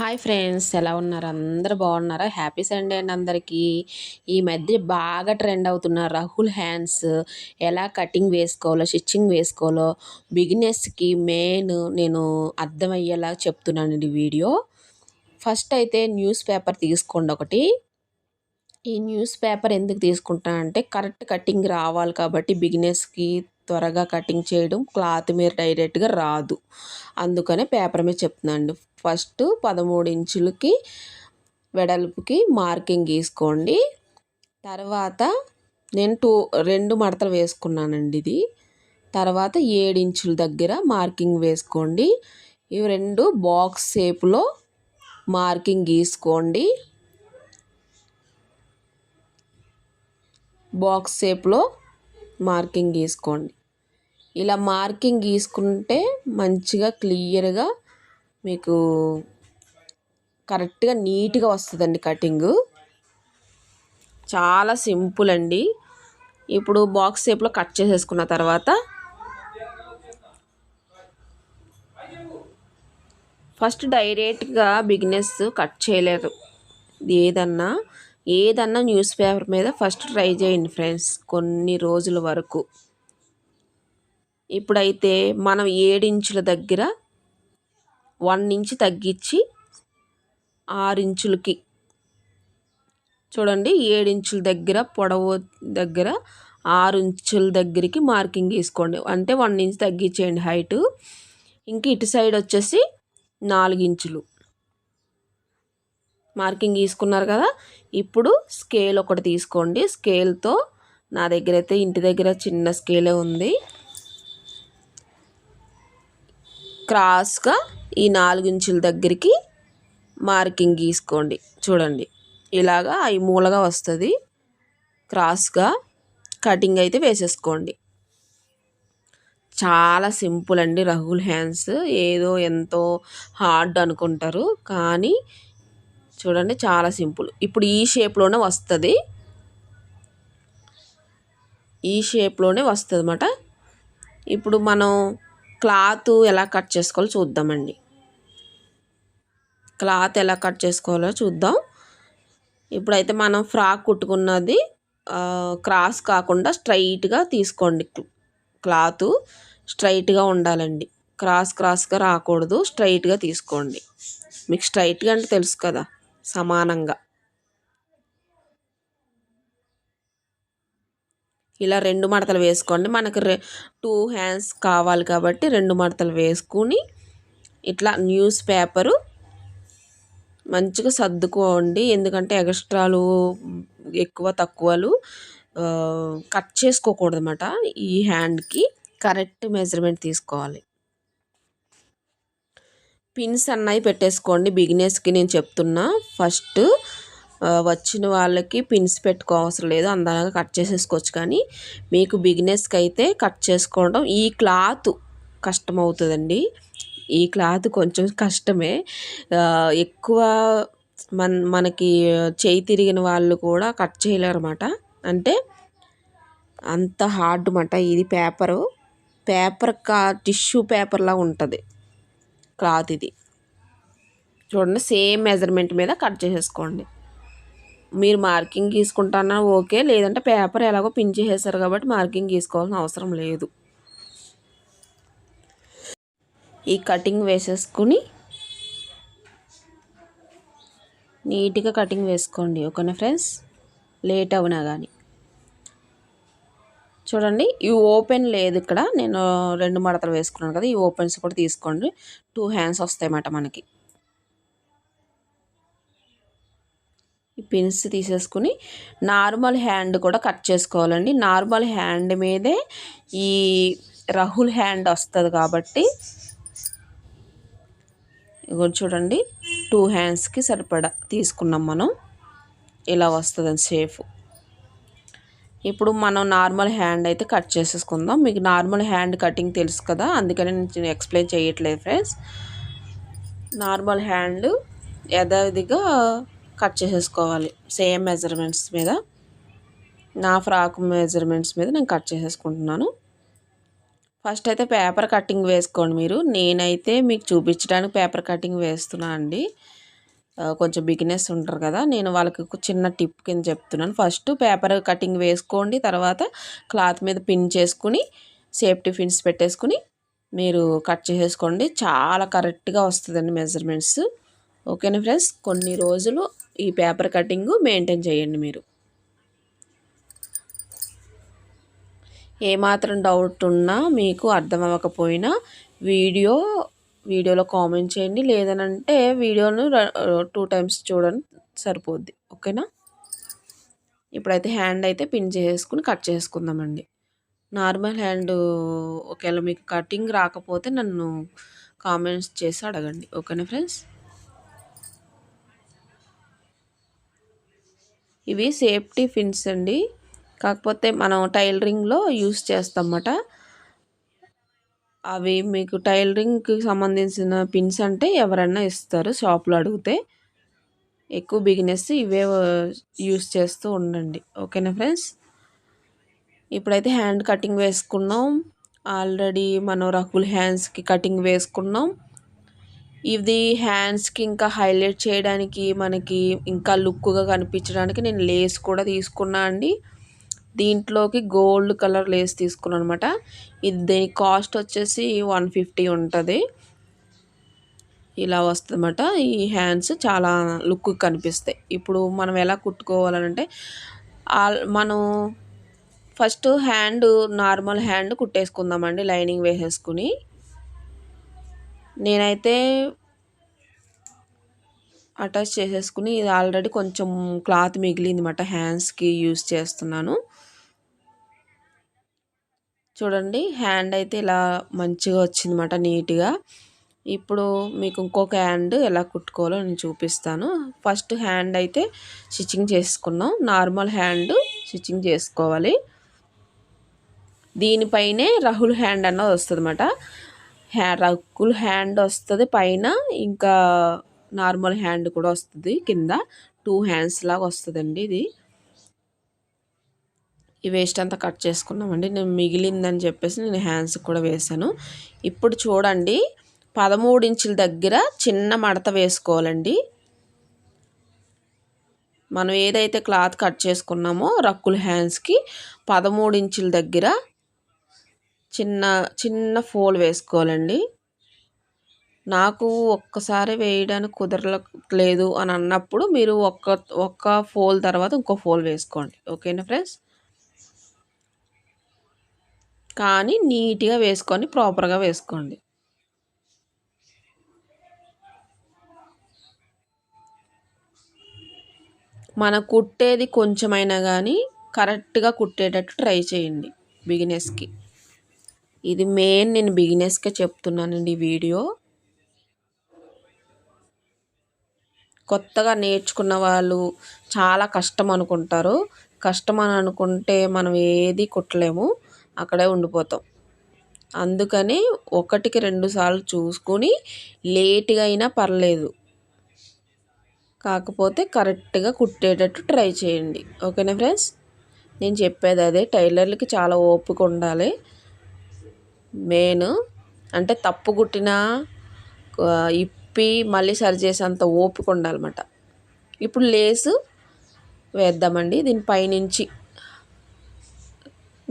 Hi friends ఎలా ఉన్నారు? అందరు బాగున్నారా? హ్యాపీ సండే అండి అందరికీ. ఈ మధ్య బాగా ట్రెండ్ అవుతున్న రాహుల్ హ్యాండ్స్ ఎలా కటింగ్ వేసుకోవాలో స్టిచ్చింగ్ వేసుకోవాలో బిగినెస్కి మెయిన్ నేను అర్థమయ్యేలా చెప్తున్నానండి వీడియో. ఫస్ట్ అయితే న్యూస్ పేపర్ తీసుకోండి ఒకటి. ఈ న్యూస్ పేపర్ ఎందుకు తీసుకుంటానంటే కరెక్ట్ కటింగ్ రావాలి కాబట్టి బిగినెస్కి త్వరగా కటింగ్ చేయడం క్లాత్ మీద డైరెక్ట్గా రాదు. అందుకనే పేపర్ మీద చెప్తున్నాను. ఫస్ట్ పదమూడు ఇంచులకి వెడల్పుకి మార్కింగ్ గీసుకోండి. తర్వాత నేను టూ రెండు మడతలు వేసుకున్నానండి ఇది. తర్వాత ఇంచుల దగ్గర మార్కింగ్ వేసుకోండి. ఇవి రెండు బాక్స్ షేప్లో మార్కింగ్ గీసుకోండి. బాక్స్ షేప్లో మార్కింగ్ గీసుకోండి. ఇలా మార్కింగ్ గీసుకుంటే మంచిగా క్లియర్గా మీకు కరెక్ట్గా నీట్గా వస్తుందండి కటింగు. చాలా సింపుల్ అండి. ఇప్పుడు బాక్స్ షేప్లో కట్ చేసేసుకున్న తర్వాత ఫస్ట్ డైరెక్ట్గా బిగినెస్ కట్ చేయలేరు ఏదన్నా ఏదన్నా న్యూస్ పేపర్ మీద ఫస్ట్ ట్రై చేయండి ఫ్రెండ్స్ కొన్ని రోజుల వరకు. ఇప్పుడైతే మనం ఏడించుల దగ్గర వన్ ఇంచ్ తగ్గించి ఆరించులకి చూడండి ఏడించుల దగ్గర పొడవు దగ్గర ఆరు ఇంచుల దగ్గరికి మార్కింగ్ వేసుకోండి. అంటే వన్ ఇంచ్ తగ్గించేయండి హైటు. ఇంక ఇటు సైడ్ వచ్చేసి నాలుగు ఇంచులు మార్కింగ్ తీసుకున్నారు కదా. ఇప్పుడు స్కేల్ ఒకటి తీసుకోండి. స్కేల్తో నా దగ్గర అయితే ఇంటి దగ్గర చిన్న స్కేలే ఉంది. క్రాస్గా ఈ నాలుగు ఇంచుల దగ్గరికి మార్కింగ్ గీసుకోండి. చూడండి. ఇలాగా అవి మూలగా వస్తుంది. క్రాస్గా కటింగ్ అయితే వేసేసుకోండి. చాలా సింపుల్ అండి రహుల్ హ్యాండ్స్. ఏదో ఎంతో హార్డ్ అనుకుంటారు. కానీ చూడండి చాలా సింపుల్. ఇప్పుడు ఈ షేప్లోనే వస్తుంది. ఈ షేప్లోనే వస్తుంది అన్నమాట ఇప్పుడు మనం క్లాత్ ఎలా కట్ చేసుకోవాలో చూద్దామండి. క్లాత్ ఎలా కట్ చేసుకోవాలో చూద్దాం. ఇప్పుడైతే మనం ఫ్రాక్ కుట్టుకున్నది క్రాస్ కాకుండా స్ట్రైట్గా తీసుకోండి. క్లాత్ స్ట్రైట్గా ఉండాలండి. క్రాస్ క్రాస్గా రాకూడదు స్ట్రైట్గా తీసుకోండి. మీకు స్ట్రైట్గా అంటే తెలుసు కదా. సమానంగా. ఇలా రెండు మడతలు వేసుకోండి. మనకు రె టూ హ్యాండ్స్ కావాలి కాబట్టి రెండు మడతలు వేసుకుని ఇట్లా న్యూస్ పేపరు మంచిగా సర్దుకోండి. ఎందుకంటే ఎక్స్ట్రాలు ఎక్కువ తక్కువలు కట్ చేసుకోకూడదు అనమాట ఈ హ్యాండ్కి. కరెక్ట్ మెజర్మెంట్ తీసుకోవాలి. పిన్స్ అన్నవి పెట్టేసుకోండి. బిగినెస్కి నేను చెప్తున్నా ఫస్ట్ వచ్చిన వాళ్ళకి పిన్స్ పెట్టుకోవసరం లేదు. అందాగా కట్ చేసేసుకోవచ్చు కానీ మీకు బిగినెస్కి అయితే కట్ చేసుకోవడం ఈ క్లాత్ కష్టమవుతుందండి. ఈ క్లాత్ కొంచెం కష్టమే. ఎక్కువ మన మనకి చేయి తిరిగిన వాళ్ళు కూడా కట్ చేయలేరు అనమాట అంటే అంత హార్డ్ అనమాట ఇది పేపరు. పేపర్ కా టిష్యూ పేపర్లా ఉంటుంది. క్లాత్ ఇది. చూడండి సేమ్ మెజర్మెంట్ మీద కట్ చేసేసుకోండి. మీరు మార్కింగ్ గీసుకుంటానా? ఓకే. లేదంటే పేపర్ ఎలాగో పిన్ చేసేసారు కాబట్టి మార్కింగ్ గీసుకోవాల్సిన అవసరం లేదు. ఈ కటింగ్ వేసేసుకుని నీట్గా కటింగ్ వేసుకోండి. ఓకేనా ఫ్రెండ్స్? లేట్ అవునా కానీ చూడండి ఈ ఓపెన్ లేదు ఇక్కడ. నేను రెండు మడతలు వేసుకున్నాను కదా ఈ ఓపెన్స్ కూడా తీసుకోండి. టూ హ్యాండ్స్ వస్తాయన్నమాట మనకి. ఈ పిన్స్ తీసేసుకుని నార్మల్ హ్యాండ్ కూడా కట్ చేసుకోవాలండి. నార్మల్ హ్యాండ్ మీదే ఈ రహుల్ హ్యాండ్ వస్తుంది కాబట్టి ఇగో చూడండి టూ హ్యాండ్స్కి సరిపడా తీసుకున్నాం మనం. ఇలా వస్తుందండి సేఫ్. ఇప్పుడు మనం నార్మల్ హ్యాండ్ అయితే కట్ చేసేసుకుందాం. మీకు నార్మల్ హ్యాండ్ కటింగ్ తెలుసు కదా అందుకని నేను ఎక్స్ప్లెయిన్ చేయట్లేదు ఫ్రెండ్స్. నార్మల్ హ్యాండ్ యథావిధిగా కట్ చేసేసుకోవాలి సేమ్ మెజర్మెంట్స్ మీద. నా ఫ్రాక్ మెజర్మెంట్స్ మీద నేను కట్ చేసేసుకుంటున్నాను. ఫస్ట్ అయితే పేపర్ కటింగ్ వేసుకోండి మీరు. నేనైతే మీకు చూపించడానికి పేపర్ కటింగ్ వేస్తున్నా అండి. కొంచెం బిగినెస్ ఉంటారు కదా నేను వాళ్ళకి చిన్న టిప్ కింద చెప్తున్నాను. ఫస్ట్ పేపర్ కటింగ్ వేసుకోండి తర్వాత క్లాత్ మీద పిన్ చేసుకుని సేఫ్టీ పిన్స్ పెట్టేసుకుని మీరు కట్ చేసేసుకోండి. చాలా కరెక్ట్గా వస్తుందండి మెజర్మెంట్స్. ఓకేనా ఫ్రెండ్స్? కొన్ని రోజులు ఈ పేపర్ కటింగ్ మెయింటైన్ చేయండి మీరు. ఏమాత్రం డౌట్ ఉన్నా మీకు అర్థం అవ్వకపోయినా వీడియో వీడియోలో కామెంట్ చేయండి. లేదనంటే వీడియోను టూ టైమ్స్ చూడండి. సరిపోద్ది. ఓకేనా? ఇప్పుడైతే హ్యాండ్ అయితే పిన్ చేసుకుని కట్ చేసుకుందామండి. నార్మల్ హ్యాండ్ ఒకవేళ మీకు కటింగ్ రాకపోతే నన్ను కామెంట్స్ చేసి అడగండి. ఓకేనా ఫ్రెండ్స్? ఇవి సేఫ్టీ ఫిన్స్ అండి. కాకపోతే మనం టైలరింగ్లో యూస్ చేస్తామన్నమాట. అవి మీకు టైలరింగ్కి సంబంధించిన పిన్స్ అంటే ఎవరన్నా ఇస్తారు షాప్లో అడిగితే. ఎక్కువ బిగినెస్ ఇవే యూస్ చేస్తూ ఉండండి. ఓకేనా ఫ్రెండ్స్? ఇప్పుడైతే హ్యాండ్ కటింగ్ వేసుకున్నాం. ఆల్రెడీ మనం రకుల్ హ్యాండ్స్కి కటింగ్ వేసుకున్నాం. ఇది హ్యాండ్స్కి ఇంకా హైలైట్ చేయడానికి మనకి ఇంకా లుక్గా కనిపించడానికి నేను లేస్ కూడా తీసుకున్నా అండి. దీంట్లోకి గోల్డ్ కలర్ లేస్ తీసుకున్నాను అనమాట ఇది దీని కాస్ట్ వచ్చేసి వన్ ఫిఫ్టీ ఉంటుంది. ఇలా వస్తుందన్నమాట. ఈ హ్యాండ్స్ చాలా లుక్ కనిపిస్తాయి. ఇప్పుడు మనం ఎలా కుట్టుకోవాలంటే మనం ఫస్ట్ హ్యాండ్ నార్మల్ హ్యాండ్ కుట్టేసుకుందామండి లైనింగ్ వేసేసుకుని. నేనైతే అటాచ్ చేసేసుకుని ఇది ఆల్రెడీ కొంచెం క్లాత్ మిగిలింది అనమాట హ్యాండ్స్కి యూస్ చేస్తున్నాను. చూడండి హ్యాండ్ అయితే ఇలా మంచిగా వచ్చిందన్నమాట నీట్గా ఇప్పుడు మీకు ఇంకొక హ్యాండ్ ఎలా కుట్టుకోవాలో నేను చూపిస్తాను. ఫస్ట్ హ్యాండ్ అయితే స్టిచ్చింగ్ చేసుకున్నాం. నార్మల్ హ్యాండ్ స్టిచ్చింగ్ చేసుకోవాలి. దీనిపైనే రహుల్ హ్యాండ్ అన్నది వస్తుంది అనమాట హ్యా రహుల్ హ్యాండ్ వస్తుంది పైన ఇంకా నార్మల్ హ్యాండ్ కూడా వస్తుంది కింద. టూ హ్యాండ్స్ లాగా వస్తుందండి ఇది. ఈ వేస్ట్ అంతా కట్ చేసుకున్నామండి. నేను మిగిలిందని చెప్పేసి నేను హ్యాండ్స్ కూడా వేసాను ఇప్పుడు చూడండి పదమూడు ఇంచుల దగ్గర చిన్న మడత వేసుకోవాలండి. మనం ఏదైతే క్లాత్ కట్ చేసుకున్నామో రక్కుల హ్యాండ్స్కి పదమూడు ఇంచుల దగ్గర చిన్న చిన్న ఫోల్ వేసుకోవాలండి. నాకు ఒక్కసారి వేయడానికి కుదరలేదు అని అన్నప్పుడు మీరు ఒక్క ఒక్క ఫోల్ తర్వాత ఇంకో ఫోల్ వేసుకోండి. ఓకేనా ఫ్రెండ్స్ కానీ నీట్గా వేసుకొని ప్రాపర్గా వేసుకోండి. మన కుట్టేది కొంచెమైనా కానీ కరెక్ట్గా కుట్టేటట్టు ట్రై చేయండి బిగినెస్కి ఇది మెయిన్ నేను బిగినెస్కే చెప్తున్నానండి వీడియో. కొత్తగా నేర్చుకున్న వాళ్ళు చాలా కష్టం అనుకుంటారు. కష్టం అని అనుకుంటే మనం ఏది కుట్టలేము. అక్కడే ఉండిపోతాం. అందుకని ఒకటికి రెండు సార్లు చూసుకొని లేట్గా అయినా పర్లేదు. కాకపోతే కరెక్ట్గా కుట్టేటట్టు ట్రై చేయండి. ఓకేనా ఫ్రెండ్స్? నేను చెప్పేది అదే. టైలర్లకి చాలా ఓపిక ఉండాలి. మెయిన్ అంటే తప్పు కుట్టినా ఇప్పి మళ్ళీ సరి చేసేంత ఓపిక ఉండాలన్నమాట ఇప్పుడు లేసు వేద్దామండి. దీని పైనుంచి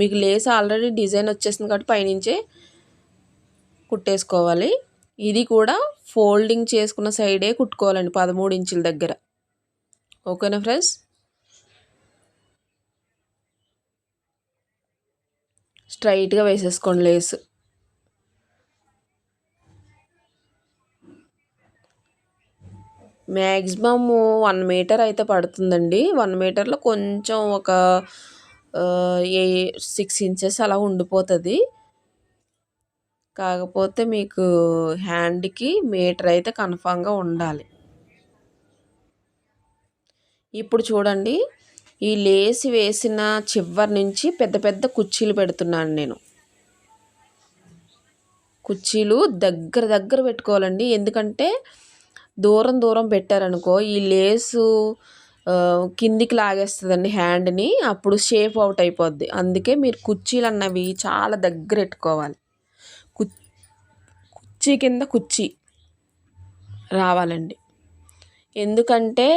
మీకు లేస్ ఆల్రెడీ డిజైన్ వచ్చేసింది కాబట్టి పైనుంచే కుట్టేసుకోవాలి. ఇది కూడా ఫోల్డింగ్ చేసుకున్న సైడే కుట్టుకోవాలండి పదమూడు ఇంచుల దగ్గర. ఓకేనా ఫ్రెండ్స్? స్ట్రైట్గా వేసేసుకోండి లేస్. మ్యాక్సిమమ్ వన్ మీటర్ అయితే పడుతుందండి. వన్ మీటర్లో కొంచెం ఒక ఏ సిక్స్ ఇంచెస్ అలా ఉండిపోతుంది. కాకపోతే మీకు హ్యాండ్కి మీటర్ అయితే కన్ఫామ్గా ఉండాలి. ఇప్పుడు చూడండి ఈ లేసి వేసిన చివరి నుంచి పెద్ద పెద్ద కుర్చీలు పెడుతున్నాను నేను. కుర్చీలు దగ్గర దగ్గర పెట్టుకోవాలండి. ఎందుకంటే దూరం దూరం పెట్టారనుకో ఈ లేసు కిందికి లాగేస్తుందండి హ్యాండ్ని అప్పుడు షేప్ అవుట్ అయిపోద్ది. అందుకే మీరు కుర్చీలు అన్నవి చాలా దగ్గర పెట్టుకోవాలి కుర్చీ కింద కుర్చీ రావాలండి. ఎందుకంటే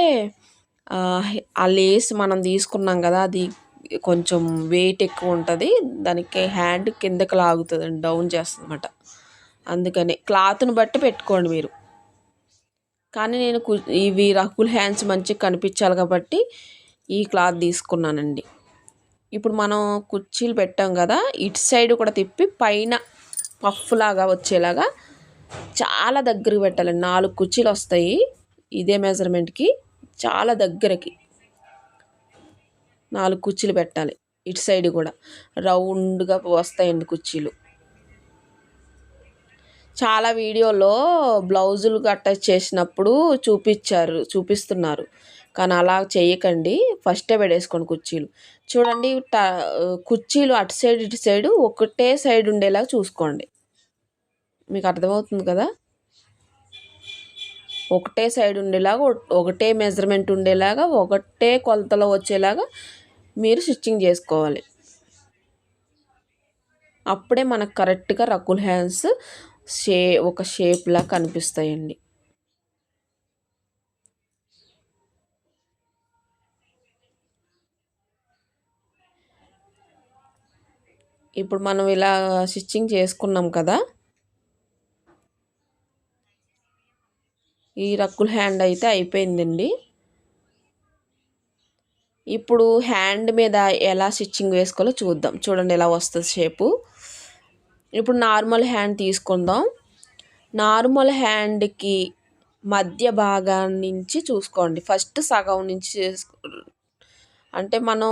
ఆ లేస్ మనం తీసుకున్నాం కదా అది కొంచెం వెయిట్ ఎక్కువ ఉంటుంది. దానికి హ్యాండ్ కిందకి లాగుతుంది డౌన్ చేస్తుంది అనమాట అందుకని క్లాత్ని బట్టి పెట్టుకోండి మీరు. కానీ నేను ఇవి రకుల్ హ్యాండ్స్ మంచిగా కనిపించాలి కాబట్టి ఈ క్లాత్ తీసుకున్నానండి. ఇప్పుడు మనం కుర్చీలు పెట్టాం కదా ఇటు సైడ్ కూడా తిప్పి పైన పఫ్లాగా వచ్చేలాగా చాలా దగ్గరకు పెట్టాలి నాలుగు కుర్చీలు వస్తాయి ఇదే మెజర్మెంట్కి చాలా దగ్గరకి నాలుగు కుర్చీలు పెట్టాలి ఇటు సైడ్ కూడా. రౌండ్గా వస్తాయండి కుర్చీలు. చాలా వీడియోలో బ్లౌజులు అటాచ్ చేసినప్పుడు చూపించారు చూపిస్తున్నారు. కానీ అలా చేయకండి. ఫస్టే పెడేసుకోండి కుర్చీలు. చూడండి ట కుర్చీలు అటు సైడ్ ఇటు సైడ్ ఒకటే సైడ్ ఉండేలాగా చూసుకోండి. మీకు అర్థమవుతుంది కదా? ఒకటే సైడ్ ఉండేలాగా ఒకటే మెజర్మెంట్ ఉండేలాగా ఒకటే కొలతలో వచ్చేలాగా మీరు స్టిచ్చింగ్ చేసుకోవాలి. అప్పుడే మనకు కరెక్ట్గా రకుల్ హ్యాండ్స్ షే ఒక షేప్లా కనిపిస్తాయండి. ఇప్పుడు మనం ఇలా స్టిచ్చింగ్ చేసుకున్నాం కదా. ఈ రక్కుల హ్యాండ్ అయితే అయిపోయిందండి. ఇప్పుడు హ్యాండ్ మీద ఎలా స్టిచ్చింగ్ వేసుకోవాలో చూద్దాం. చూడండి ఎలా వస్తుంది షేపు. ఇప్పుడు నార్మల్ హ్యాండ్ తీసుకుందాం. నార్మల్ హ్యాండ్కి మధ్య భాగం నుంచి చూసుకోండి. ఫస్ట్ సగం నుంచి అంటే మనం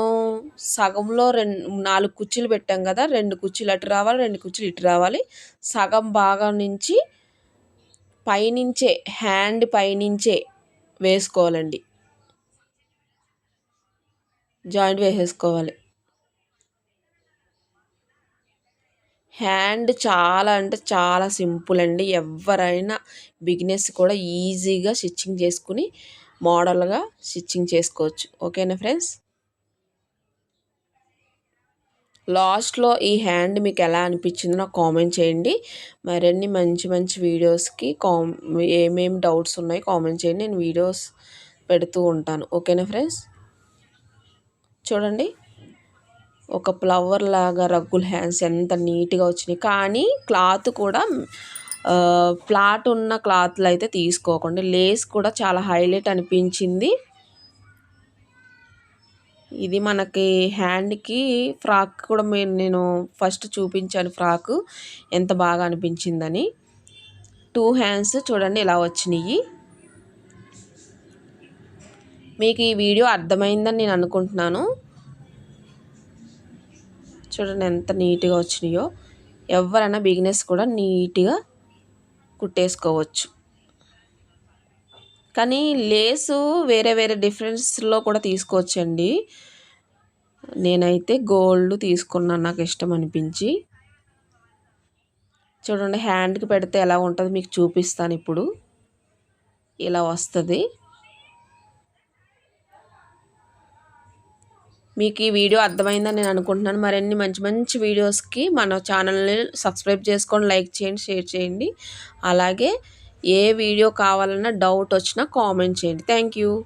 సగంలో రెండు నాలుగు కుర్చీలు పెట్టాం కదా రెండు కుర్చీలు అటు రావాలి రెండు కుర్చీలు ఇటు రావాలి. సగం భాగం నుంచి పైనుంచే హ్యాండ్ పైనుంచే వేసుకోవాలండి. జాయింట్ వేసేసుకోవాలి. హ్యాండ్ చాలా అంటే చాలా సింపుల్ అండి. ఎవరైనా బిగినెస్ కూడా ఈజీగా స్టిచ్చింగ్ చేసుకుని మోడల్గా స్టిచ్చింగ్ చేసుకోవచ్చు. ఓకేనా ఫ్రెండ్స్? లాస్ట్లో ఈ హ్యాండ్ మీకు ఎలా అనిపించిందో నాకు కామెంట్ చేయండి. మరిన్ని మంచి మంచి వీడియోస్కి కామ్ ఏమేమి డౌట్స్ ఉన్నాయి కామెంట్ చేయండి. నేను వీడియోస్ పెడుతూ ఉంటాను. ఓకేనా ఫ్రెండ్స్? చూడండి. ఒక ఫ్లవర్ లాగా రగ్గుల్ హ్యాండ్స్ ఎంత నీట్గా వచ్చినాయి. కానీ క్లాత్ కూడా ఫ్లాట్ ఉన్న క్లాత్లు అయితే తీసుకోకండి. లేస్ కూడా చాలా హైలైట్ అనిపించింది. ఇది మనకి హ్యాండ్కి ఫ్రాక్ కూడా నేను ఫస్ట్ చూపించాను ఫ్రాక్. ఎంత బాగా అనిపించిందని. టూ హ్యాండ్స్ చూడండి ఇలా వచ్చినాయి. మీకు ఈ వీడియో అర్థమైందని నేను అనుకుంటున్నాను. చూడండి ఎంత నీట్గా వచ్చినాయో. ఎవరైనా బిగినెస్ కూడా నీట్గా కుట్టేసుకోవచ్చు. కానీ లేసు వేరే వేరే డిఫరెన్స్లో కూడా తీసుకోవచ్చండి. నేనైతే గోల్డ్ తీసుకున్నాను నాకు ఇష్టం అనిపించి. చూడండి హ్యాండ్కి పెడితే ఎలా ఉంటుంది మీకు చూపిస్తాను ఇప్పుడు. ఇలా వస్తుంది. మీకు ఈ వీడియో అర్థమైందని నేను అనుకుంటున్నాను. మరిన్ని మంచి మంచి వీడియోస్కి మన ఛానల్ని సబ్స్క్రైబ్ చేసుకోండి లైక్ చేయండి షేర్ చేయండి. అలాగే ఏ వీడియో కావాలన్నా డౌట్ వచ్చినా కామెంట్ చేయండి. థ్యాంక్